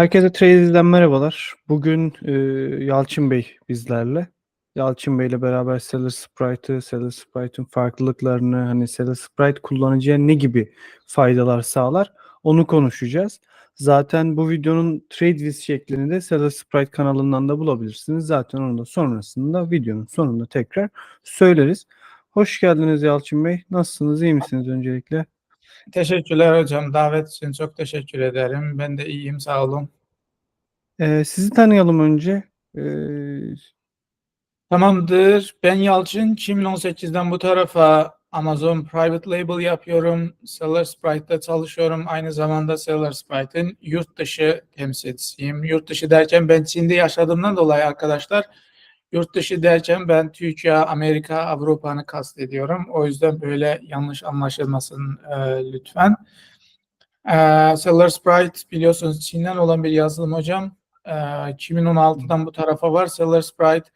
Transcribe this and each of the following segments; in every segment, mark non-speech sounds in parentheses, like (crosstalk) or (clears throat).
Herkese Trade'den merhabalar. Bugün e, Yalçın Bey bizlerle. Yalçın Bey ile beraber Seller Sprite'ı, Seller Sprite'ın farklılıklarını, hani Seller Sprite kullanıcıya ne gibi faydalar sağlar onu konuşacağız. Zaten bu videonun TradeViz şeklini de Seller Sprite kanalından da bulabilirsiniz. Zaten onu da sonrasında videonun sonunda tekrar söyleriz. Hoş geldiniz Yalçın Bey. Nasılsınız? İyi misiniz öncelikle? Teşekkürler hocam. Davet için çok teşekkür ederim. Ben de iyiyim, sağ olun. Ee, sizi tanıyalım önce. Ee, Tamamdır. Ben Yalçın. 2018'den bu tarafa Amazon Private Label yapıyorum. Seller Sprite'da çalışıyorum. Aynı zamanda Seller Sprite'ın yurt dışı temsilcisiyim. Yurt dışı derken ben Çin'de yaşadığımdan dolayı arkadaşlar yurt dışı derken ben Türkiye, Amerika, Avrupa'nı kastediyorum. O yüzden böyle yanlış anlaşılmasın e, lütfen. E, Seller Sprite biliyorsunuz Çin'den olan bir yazılım hocam. E, 2016'dan bu tarafa var. Seller Sprite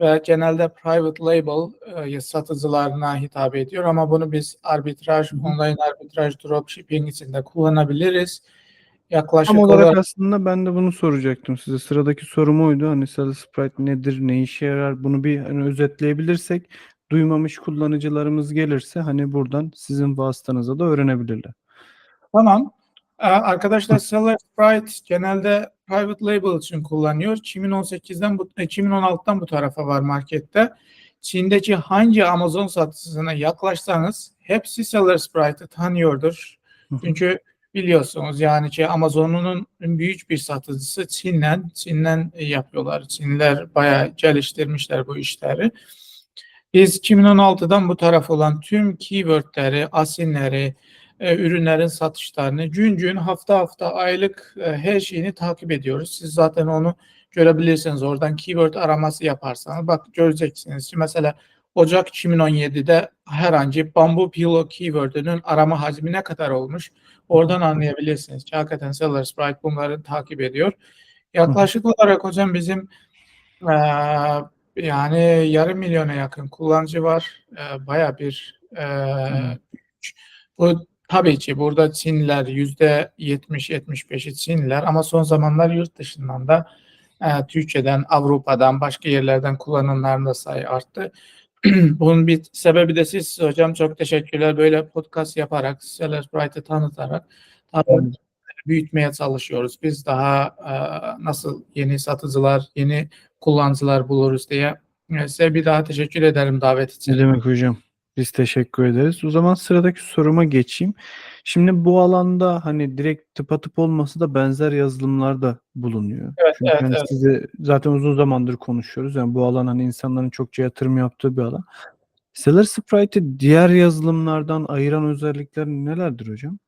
ve genelde private label e, satıcılarına hitap ediyor ama bunu biz arbitraj, online arbitraj, dropshipping içinde kullanabiliriz. Yaklaşık Tam olarak olarak aslında ben de bunu soracaktım size. Sıradaki sorum oydu. Hani Seller Sprite nedir, ne işe yarar? Bunu bir hani özetleyebilirsek duymamış kullanıcılarımız gelirse hani buradan sizin vasıtanıza da öğrenebilirler. Tamam. Ee, Arkadaşlar Seller Sprite genelde private label için kullanıyor. 2018'den bu 2016'dan bu tarafa var markette. Çin'deki hangi Amazon satıcısına yaklaşsanız hepsi Seller Sprite'ı tanıyordur. Çünkü biliyorsunuz yani ki Amazon'un büyük bir satıcısı Çin'den Çin'den yapıyorlar. Çinliler bayağı geliştirmişler bu işleri. Biz 2016'dan bu taraf olan tüm keywordleri, asinleri, e, ürünlerin satışlarını gün gün, hafta hafta, aylık e, her şeyini takip ediyoruz. Siz zaten onu görebilirsiniz. Oradan keyword araması yaparsanız bak göreceksiniz ki mesela Ocak 2017'de herhangi bambu pillow keyword'ünün arama hacmi ne kadar olmuş? Oradan anlayabilirsiniz ki hakikaten Seller Sprite bunları takip ediyor. Yaklaşık olarak hocam bizim e, yani yarım milyona yakın kullanıcı var. E, Baya bir e, bu tabii ki burada yüzde 70-75'i Çinliler ama son zamanlar yurt dışından da e, Türkiye'den, Avrupa'dan, başka yerlerden kullananların da sayı arttı. (clears throat) Bunun bir sebebi de siz hocam çok teşekkürler. Böyle podcast yaparak, Seller Sprite'ı tanıtarak daha büyütmeye çalışıyoruz. Biz daha e, nasıl yeni satıcılar, yeni kullanıcılar buluruz diye size bir daha teşekkür ederim davet için. Ne demek hocam? Biz teşekkür ederiz. O zaman sıradaki soruma geçeyim. Şimdi bu alanda hani direkt tıpatıp olması da benzer yazılımlar da bulunuyor. Evet, Çünkü evet, hani evet. size zaten uzun zamandır konuşuyoruz. Yani bu alan hani insanların çokça yatırım yaptığı bir alan. Seller Sprite'i diğer yazılımlardan ayıran özellikler nelerdir hocam?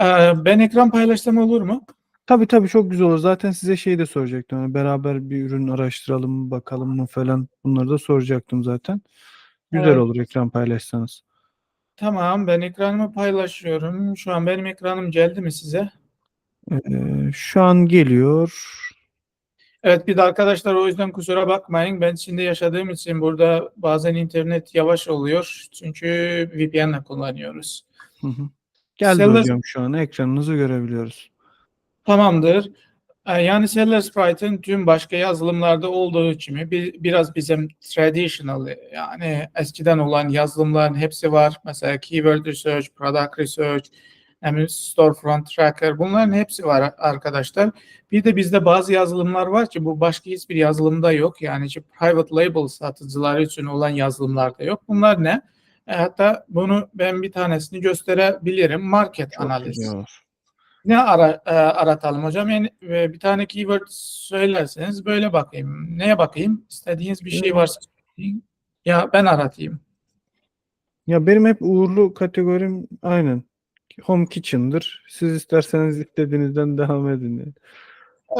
E, ben ekran paylaşsam olur mu? Tabii tabii çok güzel olur. Zaten size şey de soracaktım. Hani beraber bir ürün araştıralım bakalım mı falan. Bunları da soracaktım zaten. Güzel Evet. olur ekran paylaşsanız. Tamam, ben ekranımı paylaşıyorum. Şu an benim ekranım geldi mi size? Ee, şu an geliyor. Evet, bir de arkadaşlar o yüzden kusura bakmayın. Ben Çin'de yaşadığım için burada bazen internet yavaş oluyor. Çünkü VPN'le kullanıyoruz. Hı hı. Geldi Seller- hocam şu an ekranınızı görebiliyoruz. Tamamdır. Ee, Yani Seller Sprite'ın tüm başka yazılımlarda olduğu gibi bir, biraz bizim traditional yani eskiden olan yazılımların hepsi var. Mesela Keyword Research, Product Research, yani Storefront Tracker bunların hepsi var arkadaşlar. Bir de bizde bazı yazılımlar var ki bu başka hiçbir yazılımda yok. Yani ki private label satıcıları için olan yazılımlarda yok. Bunlar ne? E, Hatta bunu ben bir tanesini gösterebilirim. Market Çok analiz. olur. Ne ara, e, aratalım hocam? Yani e, bir tane keyword söylerseniz böyle bakayım. Neye bakayım? İstediğiniz bir şey varsa söyleyin. Ya ben aratayım. Ya benim hep uğurlu kategorim aynen. Home Kitchen'dır. Siz isterseniz istediğinizden devam edin. yani.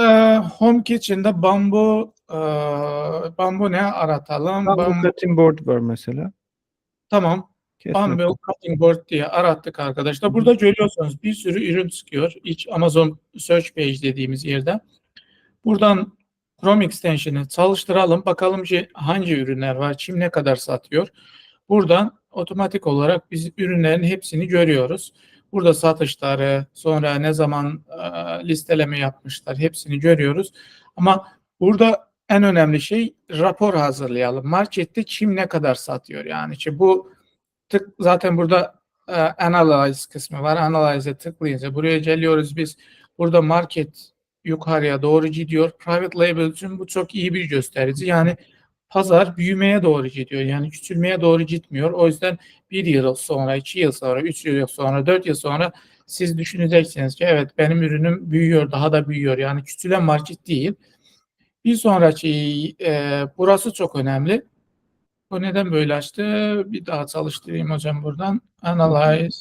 E, Home Kitchen'da bambu e, bambu ne aratalım? Bambu Bambu, cutting board var mesela. tamam. Bambu cutting board diye arattık arkadaşlar. Burada görüyorsunuz bir sürü ürün çıkıyor. İç Amazon Search Page dediğimiz yerde. Buradan Chrome extension'ı çalıştıralım. Bakalım ki hangi ürünler var, kim ne kadar satıyor. Buradan otomatik olarak biz ürünlerin hepsini görüyoruz. Burada satışları, sonra ne zaman e, listeleme yapmışlar hepsini görüyoruz. Ama burada en önemli şey rapor hazırlayalım. Markette kim ne kadar satıyor yani. İşte bu tık zaten burada e, analyze kısmı var. Analyze'e tıklayınca buraya geliyoruz biz. Burada market yukarıya doğru gidiyor. Private label için bu çok iyi bir gösterici. Yani pazar büyümeye doğru gidiyor. Yani küçülmeye doğru gitmiyor. O yüzden bir yıl sonra, iki yıl sonra, üç yıl sonra, dört yıl sonra siz düşüneceksiniz ki evet benim ürünüm büyüyor, daha da büyüyor. Yani küçülen market değil. Bir sonraki e, burası çok önemli. Bu neden böyle açtı? Bir daha çalıştırayım hocam buradan. Analyze.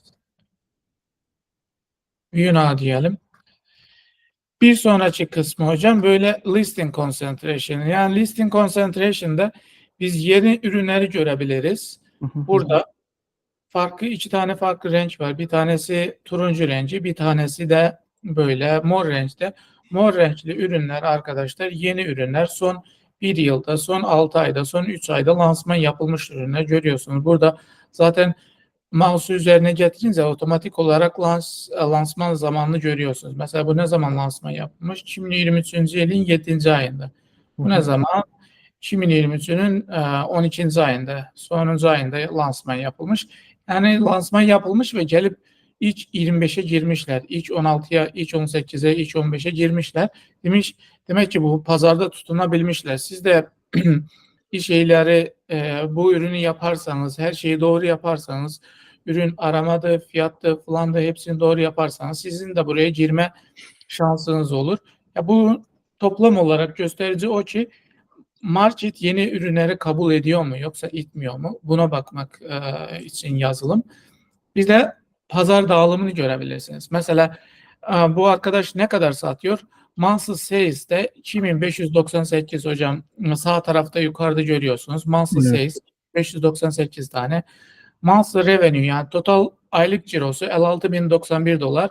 View diyelim. Bir sonraki kısmı hocam böyle listing concentration. Yani listing concentration'da biz yeni ürünleri görebiliriz. Burada farklı iki tane farklı renk var. Bir tanesi turuncu renci, bir tanesi de böyle mor renkte. Mor renkli ürünler arkadaşlar yeni ürünler son bir yılda, son 6 ayda, son 3 ayda lansman yapılmış ürünler görüyorsunuz. Burada zaten mouse'u üzerine getirince otomatik olarak lans, lansman zamanını görüyorsunuz. Mesela bu ne zaman lansman yapılmış? 2023. yılın 7. ayında. Bu ne zaman? 2023'ünün 12. ayında, sonuncu ayında lansman yapılmış. Yani lansman yapılmış ve gelip ilk 25'e girmişler. İlk 16'ya, ilk 18'e, ilk 15'e girmişler. Demiş, demek ki bu pazarda tutunabilmişler. Siz de (clears throat) bir şeyleri e, bu ürünü yaparsanız, her şeyi doğru yaparsanız, ürün aramadı, fiyattı falan da hepsini doğru yaparsanız sizin de buraya girme şansınız olur. Ya bu toplam olarak gösterici o ki market yeni ürünleri kabul ediyor mu yoksa itmiyor mu? Buna bakmak e, için yazılım. Bir de pazar dağılımını görebilirsiniz. Mesela e, bu arkadaş ne kadar satıyor? Monthly Sales'de 2598 hocam sağ tarafta yukarıda görüyorsunuz. Monthly Evet. Sales 598 tane. Monthly Revenue yani total aylık cirosu 56.091 dolar.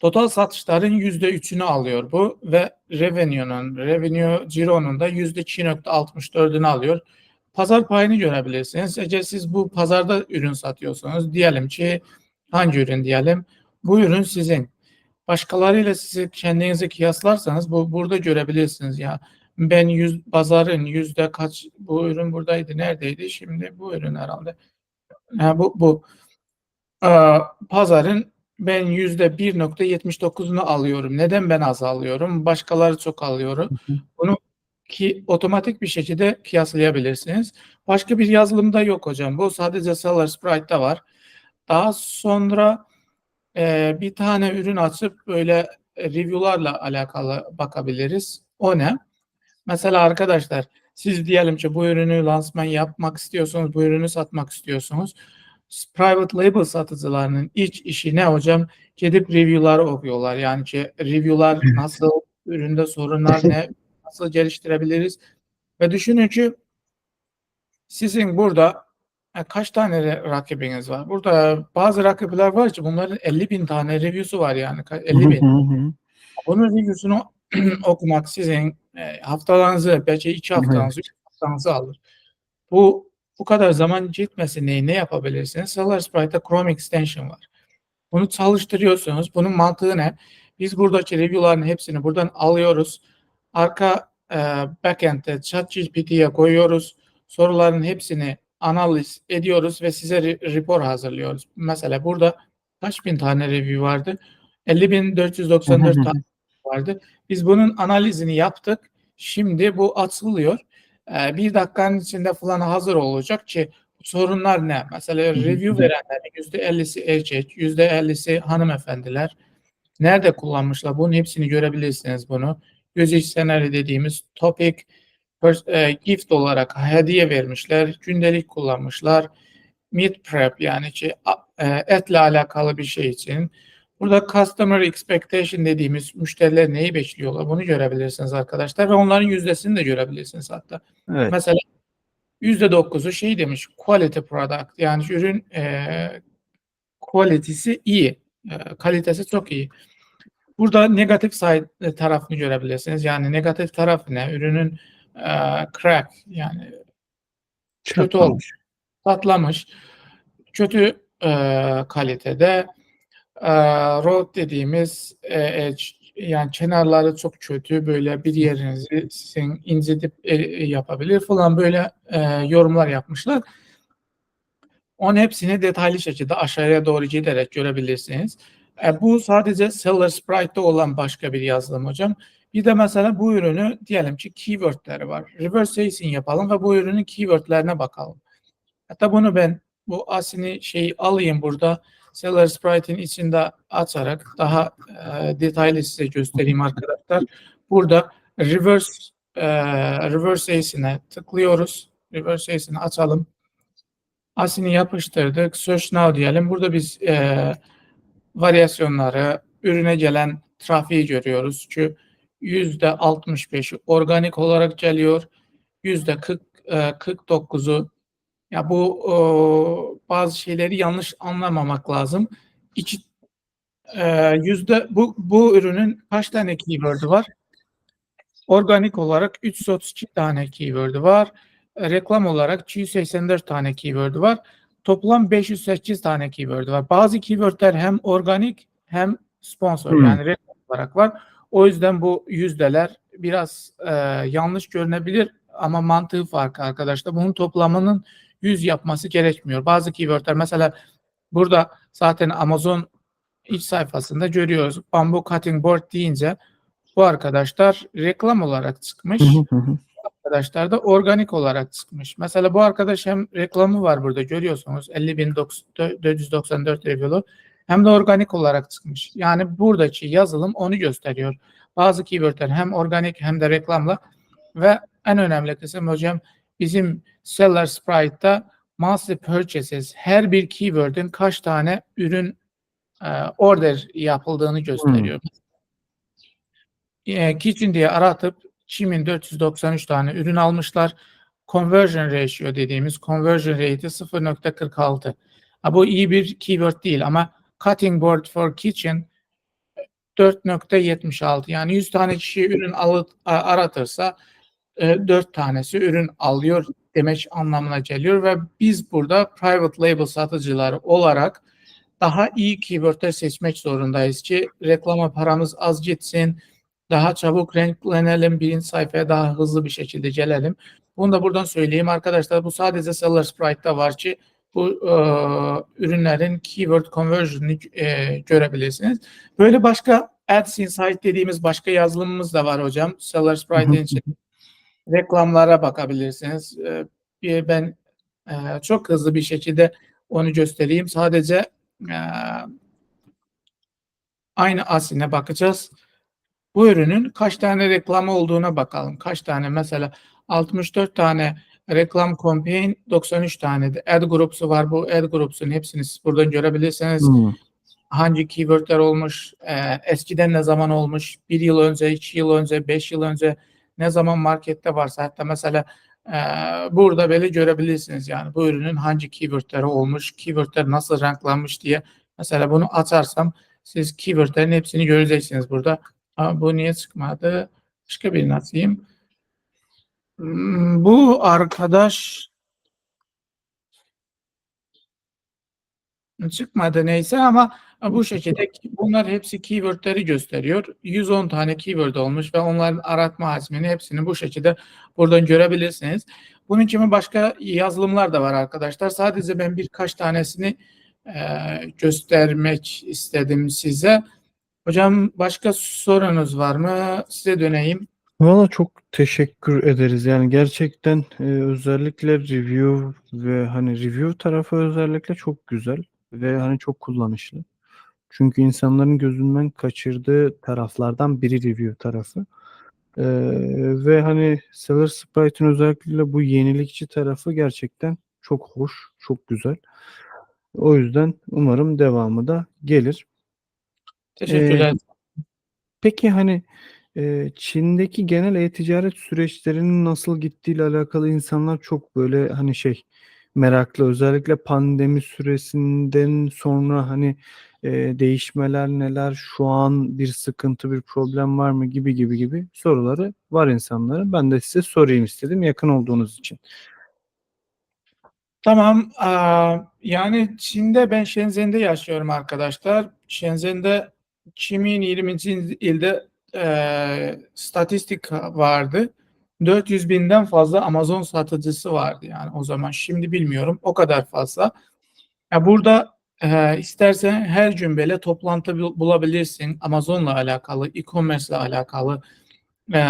Total satışların %3'ünü alıyor bu ve revenue'nun, revenue ciro'nun da %2.64'ünü alıyor. Pazar payını görebilirsiniz. Eğer siz bu pazarda ürün satıyorsanız diyelim ki hangi ürün diyelim? Bu ürün sizin. Başkalarıyla sizi kendinizi kıyaslarsanız bu burada görebilirsiniz ya. Ben yüz, pazarın yüzde kaç bu ürün buradaydı neredeydi şimdi bu ürün herhalde. Ha, bu bu Aa, pazarın ben yüzde 1.79'unu alıyorum. Neden ben az alıyorum? Başkaları çok alıyor. Hı hı. Bunu ki otomatik bir şekilde kıyaslayabilirsiniz. Başka bir yazılımda yok hocam. Bu sadece Seller Sprite'da var. Daha sonra e, bir tane ürün açıp böyle review'larla alakalı bakabiliriz. O ne? Mesela arkadaşlar siz diyelim ki bu ürünü lansman yapmak istiyorsunuz, bu ürünü satmak istiyorsunuz. Private label satıcılarının iç işi ne hocam? Gidip review'lar okuyorlar. Yani ki review'lar (laughs) nasıl, üründe sorunlar ne, nasıl geliştirebiliriz? Ve düşünün ki sizin burada e, kaç tane rakibiniz var? Burada bazı rakipler var ki bunların 50 bin tane review'su var yani. Ka- 50 bin. Onun review'sunu (clears throat) okumak sizin e, haftalarınızı, belki iki haftanızı, üç haftanızı alır. Bu bu kadar zaman gitmesin neyi ne yapabilirsiniz? Solar Sprite'da Chrome Extension var. Bunu çalıştırıyorsunuz. Bunun mantığı ne? Biz buradaki review'ların hepsini buradan alıyoruz. Arka e, backend'de ChatGPT'ye koyuyoruz. Soruların hepsini analiz ediyoruz ve size rapor hazırlıyoruz. Mesela burada kaç bin tane review vardı? 50.494 Hı hı hı. tane vardı. Biz bunun analizini yaptık. Şimdi bu atılıyor. Ee, bir dakikanın içinde falan hazır olacak ki sorunlar ne? Mesela review verenlerin %50'si erkek, %50'si hanımefendiler. Nerede kullanmışlar? Bunun hepsini görebilirsiniz bunu. Yüz senaryo dediğimiz topic pers- e, gift olarak hediye vermişler. Gündelik kullanmışlar. Meat prep yani ki a- e, etle alakalı bir şey için. Burada customer expectation dediğimiz müşteriler neyi bekliyorlar bunu görebilirsiniz arkadaşlar ve onların yüzdesini de görebilirsiniz hatta. Evet. Mesela yüzde dokuzu şey demiş quality product yani ürün e, quality'si iyi, e, kalitesi çok iyi. Burada negatif side e, tarafını görebilirsiniz. Yani negatif taraf ne? Ürünün e, crack yani kötü Çatlamış. olmuş, patlamış, kötü e, kalitede. E, road dediğimiz e, e, ç- yani kenarları çok kötü böyle bir yerinizi sizin incitip e, yapabilir falan böyle e, yorumlar yapmışlar. Onun hepsini detaylı şekilde aşağıya doğru giderek görebilirsiniz. E, bu sadece Seller Sprite'da olan başka bir yazılım hocam. Bir de mesela bu ürünü diyelim ki keywordleri var. Reverse tracing yapalım ve bu ürünün keywordlerine bakalım. Hatta bunu ben bu asini şey alayım burada Seller Sprite'in içinde açarak daha e, detaylı size göstereyim arkadaşlar. Burada reverse e, reverse ace'ine tıklıyoruz. Reverse ace'ini açalım. Asini yapıştırdık. Search now diyelim. Burada biz e, varyasyonları, ürüne gelen trafiği görüyoruz ki yüzde 65'i organik olarak geliyor. Yüzde 40, e, 49'u ya bu e, bazı şeyleri yanlış anlamamak lazım. İki, e, yüzde bu bu ürünün kaç tane keyword'ü var? Organik olarak 332 tane keyword'ü var. E, Reklam olarak 284 tane keyword'ü var. Toplam 508 tane keyword'ü var. Bazı keyword'ler hem organik hem sponsor Hmm. yani reklam olarak var. O yüzden bu yüzdeler biraz e, yanlış görünebilir ama mantığı farkı arkadaşlar. Bunun toplamının 100 yapması gerekmiyor. Bazı keywordler mesela burada zaten Amazon iç sayfasında görüyoruz. Bamboo cutting board deyince bu arkadaşlar reklam olarak çıkmış. Arkadaşlar da organik olarak çıkmış. Mesela bu arkadaş hem reklamı var burada görüyorsunuz 50.494 review'lu hem de organik olarak çıkmış. Yani buradaki yazılım onu gösteriyor. Bazı keywordler hem organik hem de reklamla ve en önemli kısım hocam bizim Seller Sprite'da monthly purchases her bir keyword'ün kaç tane ürün e, order yapıldığını gösteriyor. E, kitchen diye aratıp Çim'in 493 tane ürün almışlar. Conversion ratio dediğimiz conversion rate'i 0.46. Ha, bu iyi bir keyword değil ama cutting board for kitchen 4.76 yani 100 tane kişi ürün alıp aratırsa e, 4 tanesi ürün alıyor demek anlamına geliyor ve biz burada private label satıcıları olarak daha iyi keywordler seçmek zorundayız ki reklama paramız az gitsin, daha çabuk renklenelim, birinci sayfaya daha hızlı bir şekilde gelelim. Bunu da buradan söyleyeyim arkadaşlar. Bu sadece Seller Sprite'da var ki bu e, ürünlerin keyword conversion'ını e, görebilirsiniz. Böyle başka Ads Insight dediğimiz başka yazılımımız da var hocam. Seller Sprite'in için reklamlara bakabilirsiniz. E, bir ben e, çok hızlı bir şekilde onu göstereyim. Sadece e, aynı asline bakacağız. Bu ürünün kaç tane reklamı olduğuna bakalım. Kaç tane mesela 64 tane reklam campaign 93 tane de ad groups'u var. Bu ad groups'un hepsini siz buradan görebilirsiniz. Hı. Hangi keywordler olmuş, e, eskiden ne zaman olmuş, bir yıl önce, iki yıl önce, beş yıl önce ne zaman markette varsa hatta mesela e, burada böyle görebilirsiniz yani bu ürünün hangi keywordleri olmuş, keywordler nasıl ranklanmış diye mesela bunu açarsam siz keywordlerin hepsini göreceksiniz burada. Aa, bu niye çıkmadı? Başka birini atayım. Hmm, Bu arkadaş çıkmadı neyse ama bu şekilde bunlar hepsi keywordleri gösteriyor. 110 tane keyword olmuş ve onların aratma hacmini hepsini bu şekilde buradan görebilirsiniz. Bunun gibi başka yazılımlar da var arkadaşlar. Sadece ben birkaç tanesini e, göstermek istedim size. Hocam başka sorunuz var mı? Size döneyim. Valla çok teşekkür ederiz. Yani gerçekten e, özellikle review ve hani review tarafı özellikle çok güzel ve hani çok kullanışlı. Çünkü insanların gözünden kaçırdığı taraflardan biri review tarafı. E, ve hani Seller Sprite'ın özellikle bu yenilikçi tarafı gerçekten çok hoş, çok güzel. O yüzden umarım devamı da gelir. Teşekkürler. Peki hani e, Çin'deki genel e-ticaret süreçlerinin nasıl gittiğiyle alakalı insanlar çok böyle hani şey meraklı. Özellikle pandemi süresinden sonra hani e, değişmeler neler, şu an bir sıkıntı, bir problem var mı gibi gibi gibi soruları var insanların. Ben de size sorayım istedim yakın olduğunuz için. Tamam. Aa, yani Çin'de ben Shenzhen'de yaşıyorum arkadaşlar. Shenzhen'de 2020 ilde e, statistik vardı. 400 binden fazla Amazon satıcısı vardı yani o zaman. Şimdi bilmiyorum. O kadar fazla. Ya burada e, istersen her cümleyle toplantı bul- bulabilirsin. Amazon'la alakalı, e-commerce ile alakalı e,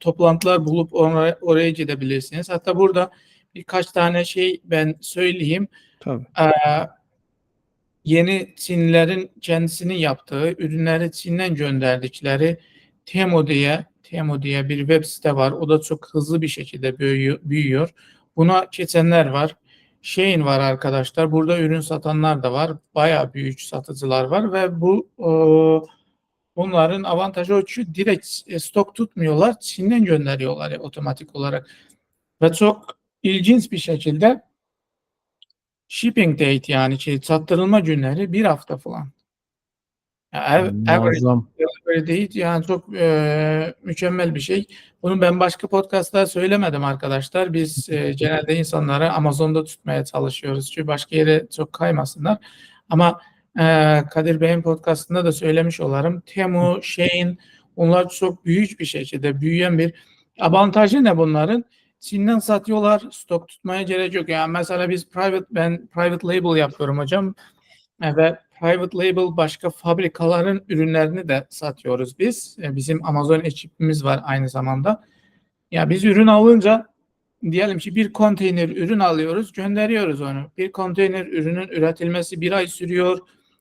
toplantılar bulup oraya, oraya gidebilirsiniz. Hatta burada birkaç tane şey ben söyleyeyim. Tabii. Ee, yeni Çinlilerin kendisinin yaptığı ürünleri Çin'den gönderdikleri Temu diye Temu diye bir web site var. O da çok hızlı bir şekilde büyüyor. Buna geçenler var. Şeyin var arkadaşlar. Burada ürün satanlar da var. Bayağı büyük satıcılar var ve bu e, bunların avantajı o ki direkt e, stok tutmuyorlar. Çin'den gönderiyorlar ya, otomatik olarak. Ve çok ilginç bir şekilde shipping date yani şey, sattırılma günleri bir hafta falan. Ya, av- average Muazzam. delivery date yani çok e, mükemmel bir şey. Bunu ben başka podcastlarda söylemedim arkadaşlar. Biz e, genelde insanları Amazon'da tutmaya çalışıyoruz. Çünkü başka yere çok kaymasınlar. Ama e, Kadir Bey'in podcastında da söylemiş olarım. Temu, Shein onlar çok büyük bir şekilde büyüyen bir avantajı ne bunların? Çin'den satıyorlar. Stok tutmaya gerek yok. Yani mesela biz private ben private label yapıyorum hocam. E, Ve private label başka fabrikaların ürünlerini de satıyoruz biz. E, Bizim Amazon ekibimiz var aynı zamanda. Ya biz ürün alınca diyelim ki bir konteyner ürün alıyoruz, gönderiyoruz onu. Bir konteyner ürünün üretilmesi bir ay sürüyor.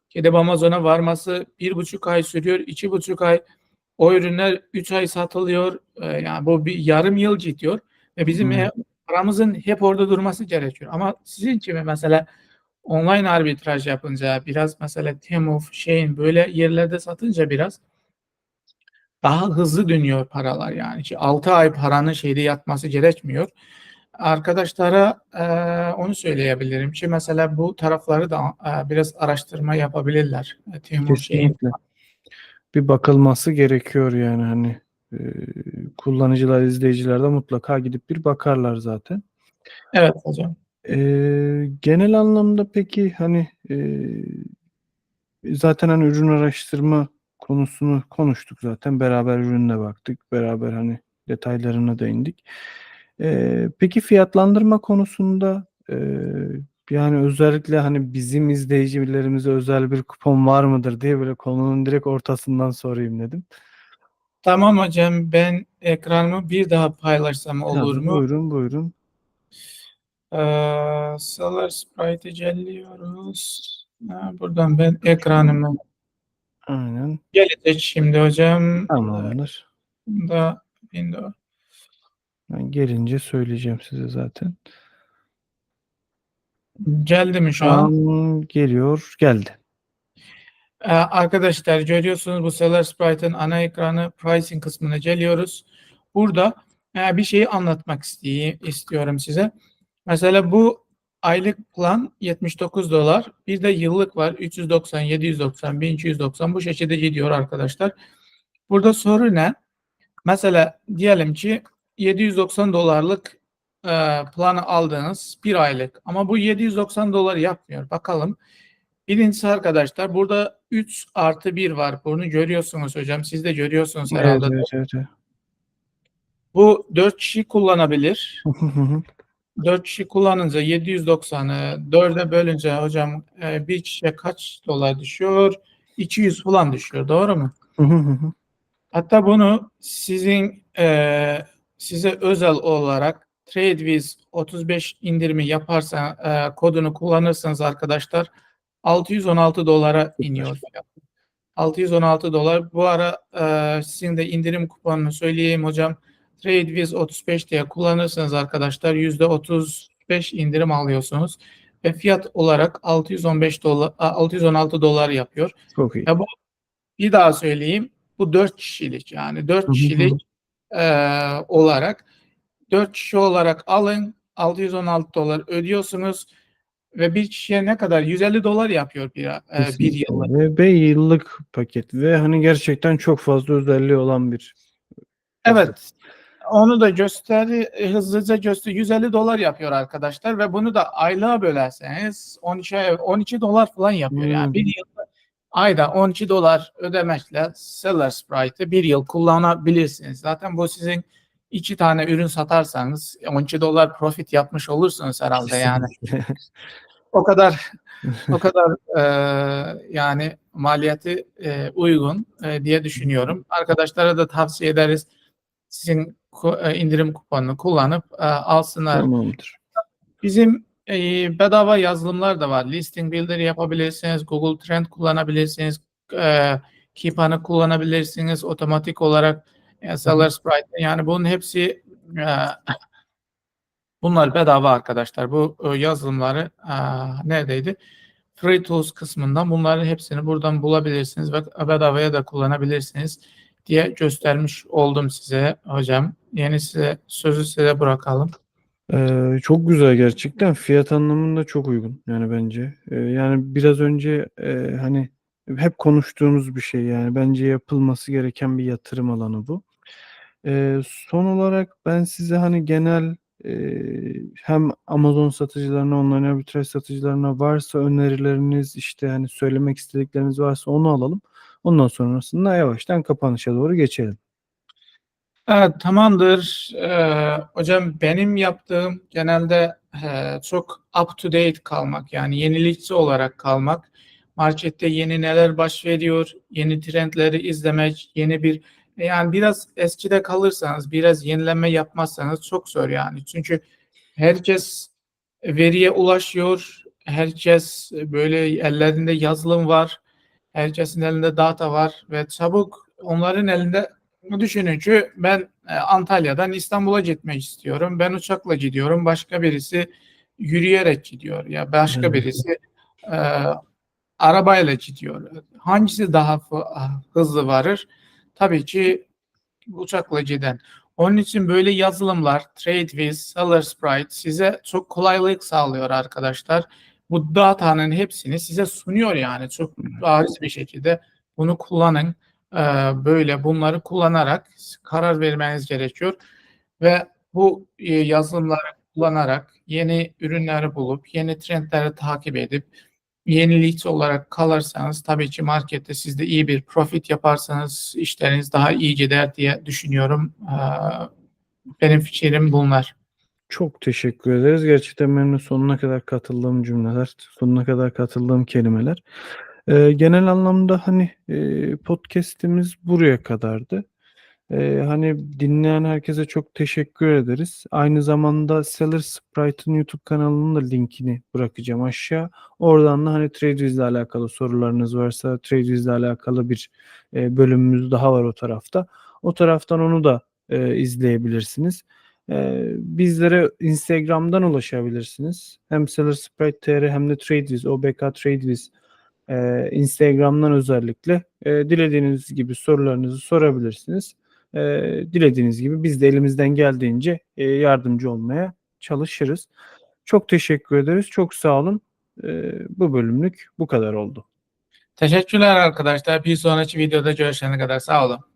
Gidip Amazon'a varması bir buçuk ay sürüyor, iki buçuk ay. O ürünler üç ay satılıyor. E, Yani bu bir yarım yıl gidiyor. Ve bizim Hmm. e, paramızın hep orada durması gerekiyor. Ama sizin gibi mesela online arbitraj yapınca biraz mesela Temu, Shein böyle yerlerde satınca biraz daha hızlı dönüyor paralar yani. Ki 6 ay paranın şeyde yatması gerekmiyor. Arkadaşlara eee, onu söyleyebilirim ki mesela bu tarafları da eee, biraz araştırma yapabilirler. E, Temu. Kesinlikle. Bir bakılması gerekiyor yani hani e, kullanıcılar, izleyiciler de mutlaka gidip bir bakarlar zaten. Evet hocam. E, genel anlamda peki hani e, zaten hani ürün araştırma konusunu konuştuk zaten. Beraber ürünle baktık. Beraber hani detaylarına değindik. E, peki fiyatlandırma konusunda e, yani özellikle hani bizim izleyicilerimize özel bir kupon var mıdır diye böyle konunun direkt ortasından sorayım dedim. Tamam hocam ben ekranımı bir daha paylaşsam olur mu? Buyurun buyurun. Eee Seller Sprite'ı celliyoruz. Ha, buradan ben ekranımı Aynen. gelecek şimdi hocam. Tamamdır. Da window. Ben gelince söyleyeceğim size zaten. Geldi mi şu Şu an? an geliyor. Geldi. Ee, arkadaşlar görüyorsunuz bu Seller Sprite'ın ana ekranı pricing kısmına geliyoruz. Burada e, bir şeyi anlatmak istiyorum size. Mesela bu aylık plan 79 dolar. Bir de yıllık var 390, 790, 1290 bu şekilde gidiyor arkadaşlar. Burada soru ne? Mesela diyelim ki 790 dolarlık e, planı aldınız bir aylık ama bu 790 dolar yapmıyor. Bakalım. Birincisi arkadaşlar burada 3 artı 1 var. Bunu görüyorsunuz hocam. Siz de görüyorsunuz herhalde. evet, evet, evet. Bu 4 kişi kullanabilir. Hı hı hı. 4 kişi kullanınca 790'ı 4'e bölünce hocam e, bir kişiye kaç dolar düşüyor? 200 falan düşüyor. Doğru mu? Hatta bunu sizin e, size özel olarak TradeWiz 35 indirimi yaparsa e, kodunu kullanırsanız arkadaşlar 616 dolara iniyor fiyat. 616 dolar. Bu ara e, sizin de indirim kuponunu söyleyeyim hocam. TradeWiz 35 diye kullanırsanız arkadaşlar %35 indirim alıyorsunuz ve fiyat olarak 615 dolar 616 dolar yapıyor. Çok iyi. Ya bu bir daha söyleyeyim. Bu 4 kişilik yani 4 hı hı. kişilik eee, olarak 4 kişi olarak alın 616 dolar ödüyorsunuz ve bir kişiye ne kadar 150 dolar yapıyor bir, eee, bir yıllık. Ve, ve yıllık paket ve hani gerçekten çok fazla özelliği olan bir Evet. onu da gösteri e, hızlıca göster 150 dolar yapıyor arkadaşlar ve bunu da aylığa bölerseniz 12 ay- 12 dolar falan yapıyor. Yani Hmm. bir yılda ayda 12 dolar ödemekle Seller Sprite'ı bir yıl kullanabilirsiniz. Zaten bu sizin iki tane ürün satarsanız 12 dolar profit yapmış olursunuz herhalde yani. (laughs) O kadar (laughs) o kadar e, yani maliyeti e, uygun e, diye düşünüyorum. Arkadaşlara da tavsiye ederiz. Sizin e, indirim kuponunu kullanıp e, alsınlar. Tamamdır. Bizim e, bedava yazılımlar da var. Listing Builder yapabilirsiniz. Google Trend kullanabilirsiniz. E, Keepan'ı kullanabilirsiniz. Otomatik olarak e, Seller Sprite. Yani bunun hepsi e, bunlar bedava arkadaşlar. Bu e, yazılımları e, neredeydi? Free Tools kısmından bunların hepsini buradan bulabilirsiniz ve bedavaya da kullanabilirsiniz diye göstermiş oldum size hocam. Yeni size sözü size bırakalım. Ee, çok güzel gerçekten. Fiyat anlamında çok uygun yani bence. Ee, yani biraz önce e, hani hep konuştuğumuz bir şey yani bence yapılması gereken bir yatırım alanı bu. Ee, son olarak ben size hani genel hem Amazon satıcılarına, online arbitraj satıcılarına varsa önerileriniz işte hani söylemek istedikleriniz varsa onu alalım. Ondan sonrasında yavaştan kapanışa doğru geçelim. Evet, tamamdır. Ee, hocam benim yaptığım genelde e, çok up to date kalmak yani yenilikçi olarak kalmak. Markette yeni neler baş yeni trendleri izlemek, yeni bir yani biraz eskide kalırsanız, biraz yenileme yapmazsanız çok zor yani. Çünkü herkes veriye ulaşıyor, herkes böyle ellerinde yazılım var, herkesin elinde data var ve çabuk onların elinde Düşünün ki ben e, Antalya'dan İstanbul'a gitmek istiyorum. Ben uçakla gidiyorum. Başka birisi yürüyerek gidiyor. Ya başka Evet. birisi e, arabayla gidiyor. Hangisi daha hızlı varır? Tabii ki uçakla giden. Onun için böyle yazılımlar TradeWiz, SellerSprite size çok kolaylık sağlıyor arkadaşlar. Bu datanın hepsini size sunuyor yani çok bariz bir şekilde. Bunu kullanın. Ee, böyle bunları kullanarak karar vermeniz gerekiyor ve bu e, yazılımları kullanarak yeni ürünleri bulup yeni trendleri takip edip yenilikçi olarak kalırsanız tabii ki markette siz de iyi bir profit yaparsanız işleriniz daha iyi gider diye düşünüyorum. Ee, benim fikrim bunlar. Çok teşekkür ederiz. Gerçekten benim sonuna kadar katıldığım cümleler, sonuna kadar katıldığım kelimeler. Ee, genel anlamda hani e, podcast'imiz buraya kadardı. Ee, hani dinleyen herkese çok teşekkür ederiz. Aynı zamanda Seller Sprite'ın YouTube kanalının da linkini bırakacağım aşağı. Oradan da hani TradeWiz ile alakalı sorularınız varsa TradeWiz ile alakalı bir e, bölümümüz daha var o tarafta. O taraftan onu da e, izleyebilirsiniz. E, bizlere Instagram'dan ulaşabilirsiniz. Hem Seller Sprite TR hem de TradeWiz, OBK TradeWiz e, Instagram'dan özellikle e, dilediğiniz gibi sorularınızı sorabilirsiniz. E, dilediğiniz gibi biz de elimizden geldiğince e, yardımcı olmaya çalışırız. Çok teşekkür ederiz. Çok sağ olun. E, bu bölümlük bu kadar oldu. Teşekkürler arkadaşlar. Bir sonraki videoda görüşene kadar sağ olun.